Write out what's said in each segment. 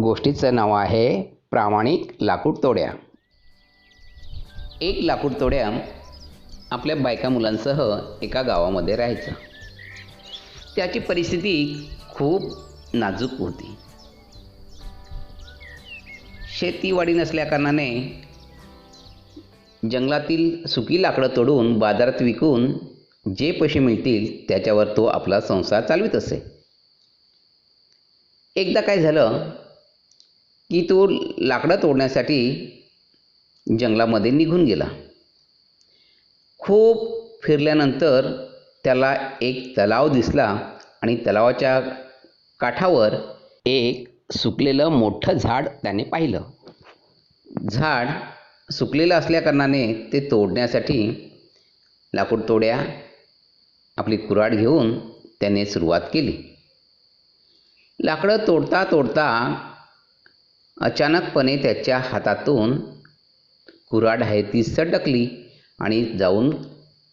गोष्टीचं नाव आहे प्रामाणिक लाकूड तोड्या एक लाकूड तोड्या आपल्या बायका मुलांसह एका गावामध्ये राहायचा. त्याची परिस्थिती खूप नाजूक होती. शेतीवाडी नसल्याकारणाने जंगलातील सुकी लाकडं तोडून बाजारात विकून जे पैसे मिळतील त्याच्यावर तो आपला संसार चालवित असे. एकदा काय झालं की तो लाकडं तोडण्यासाठी जंगलामध्ये निघून गेला. खूप फिरल्यानंतर त्याला एक तलाव दिसला आणि तलावाच्या काठावर एक सुकलेलं मोठं झाड त्याने पाहिलं. झाड सुकलेलं असल्याकारणाने ते तोडण्यासाठी लाकूड तोड्या आपली कुऱ्हाड घेऊन त्याने सुरुवात केली. लाकडं तोडता तोडता अचानकपणे त्याच्या हातातून कुऱ्हाड आहे ती सटकली आणि जाऊन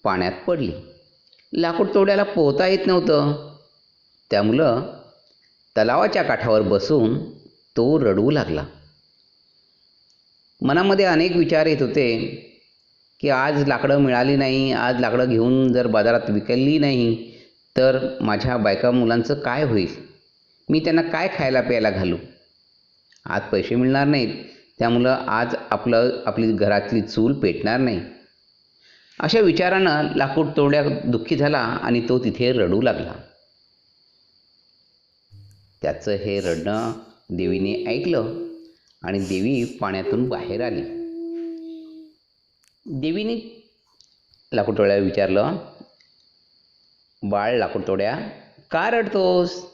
पाण्यात पडली. लाकूड तोड्याला पोहता येत नव्हतं. त्यामुळं तलावाच्या काठावर बसून तो रडवू लागला. मनामध्ये अनेक विचार येत होते की आज लाकडं मिळाली नाही आज लाकडं घेऊन जर बाजारात विकली नाही तर माझ्या बायका मुलांचं काय होईल? मी त्यांना काय खायला प्यायला घालू? आज पैसे मिळणार नाहीत. त्यामुळं आज आपलं आपली घरातली चूल पेटणार नाही. अशा विचारानं लाकूड तोड्या दुःखी झाला आणि तो तिथे रडू लागला. त्याचं हे रडणं देवीने ऐकलं आणि देवी पाण्यातून बाहेर आली. देवीने लाकूड विचारलं बाळ लाकूड तोड्या का रडतोस?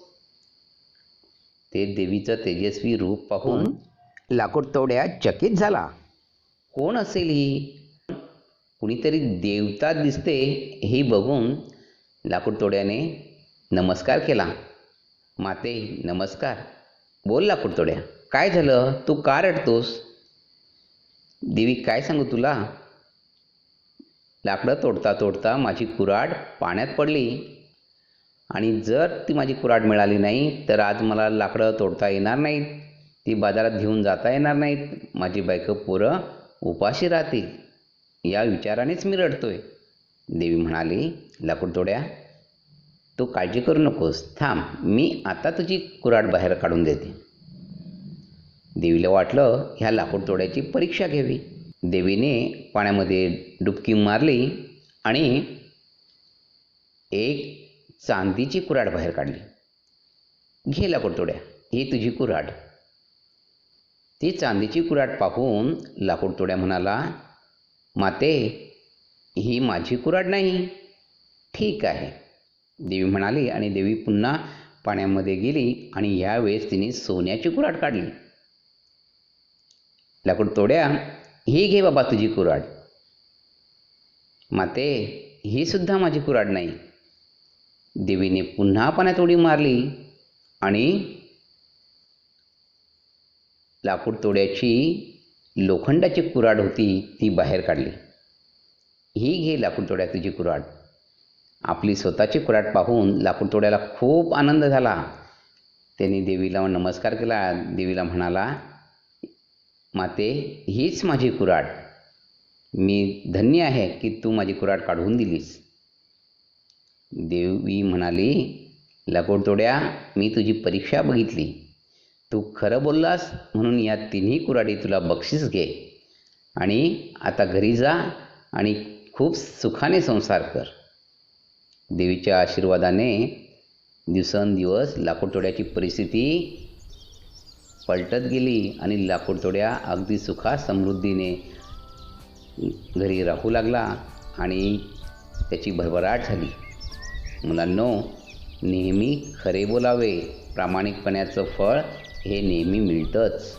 ते देवीचं तेजस्वी रूप पाहून लाकूड तोड्या चकित झाला. कोण असेल ही? कुणीतरी देवता दिसते हे बघून लाकूड तोड्याने नमस्कार केला. माते नमस्कार. बोल लाकूड तोड्या काय झालं? तू का रडतोस? देवी काय सांगू तुला? लाकडं तोडता तोडता माझी कुऱ्हाड पाण्यात पडली. आणि जर ती माझी कुऱ्हाड मिळाली नाही तर आज मला लाकडं तोडता येणार नाहीत. ती बाजारात घेऊन जाता येणार नाहीत. माझी बायको पोरं उपाशी राहतील. या विचारानेच मी रडतोय. देवी म्हणाली लाकूड तोड्या तू काळजी करू नकोस. थांब मी आता तुझी कुऱ्हाड बाहेर काढून देते. देवीला वाटलं ह्या लाकूड तोड्याची परीक्षा घ्यावी. देवीने पाण्यामध्ये डुबकी मारली आणि एक चांदीची कुऱ्हाड बाहेर काढली. घे लाकूडतोड्या ही तुझी कुऱ्हाड. ती चांदीची कुऱ्हाड पाहून लाकूडतोड्या म्हणाला माते ही माझी कुऱ्हाड नाही. ठीक आहे. देवी म्हणाली आणि देवी पुन्हा पाण्यामध्ये गेली आणि यावेळेस तिने सोन्याची कुऱ्हाड काढली. लाकूडतोड्या ही घे बाबा तुझी कुऱ्हाड. माते ही सुद्धा माझी कुऱ्हाड नाही. देवीने पुन्हा पाण्यात उडी मारली आणि लाकूड तोड्याची लोखंडाची कुराड होती ती बाहेर काढली. ही घे लाकूड तोड्या तुझी कुराड. आपली स्वतःची कुऱ्हाड पाहून लाकूड तोड्याला खूप आनंद झाला. त्यांनी देवीला नमस्कार केला. देवीला म्हणाला माते हीच माझी कुऱ्हाड मी धन्य आहे की तू माझी कुराड काढून दिलीस. देवी म्हणाली लाकुडतोड्या मी तुझी परीक्षा बघितली. तू खरं बोललास म्हणून या तिन्ही कुऱ्हाडी तुला बक्षीस घे. आणि आता घरी जा आणि खूप सुखाने संसार कर. देवीच्या आशीर्वादाने दिवसेंदिवस लाकूडतोड्याची परिस्थिती पलटत गेली आणि लाकूडतोड्या अगदी सुखा समृद्धीने घरी राहू लागला आणि त्याची भरभराट झाली. मुलांनो नेहमी खरे बोलावे. प्रामाणिकपणाचं फळ हे नेहमी मिळतंच.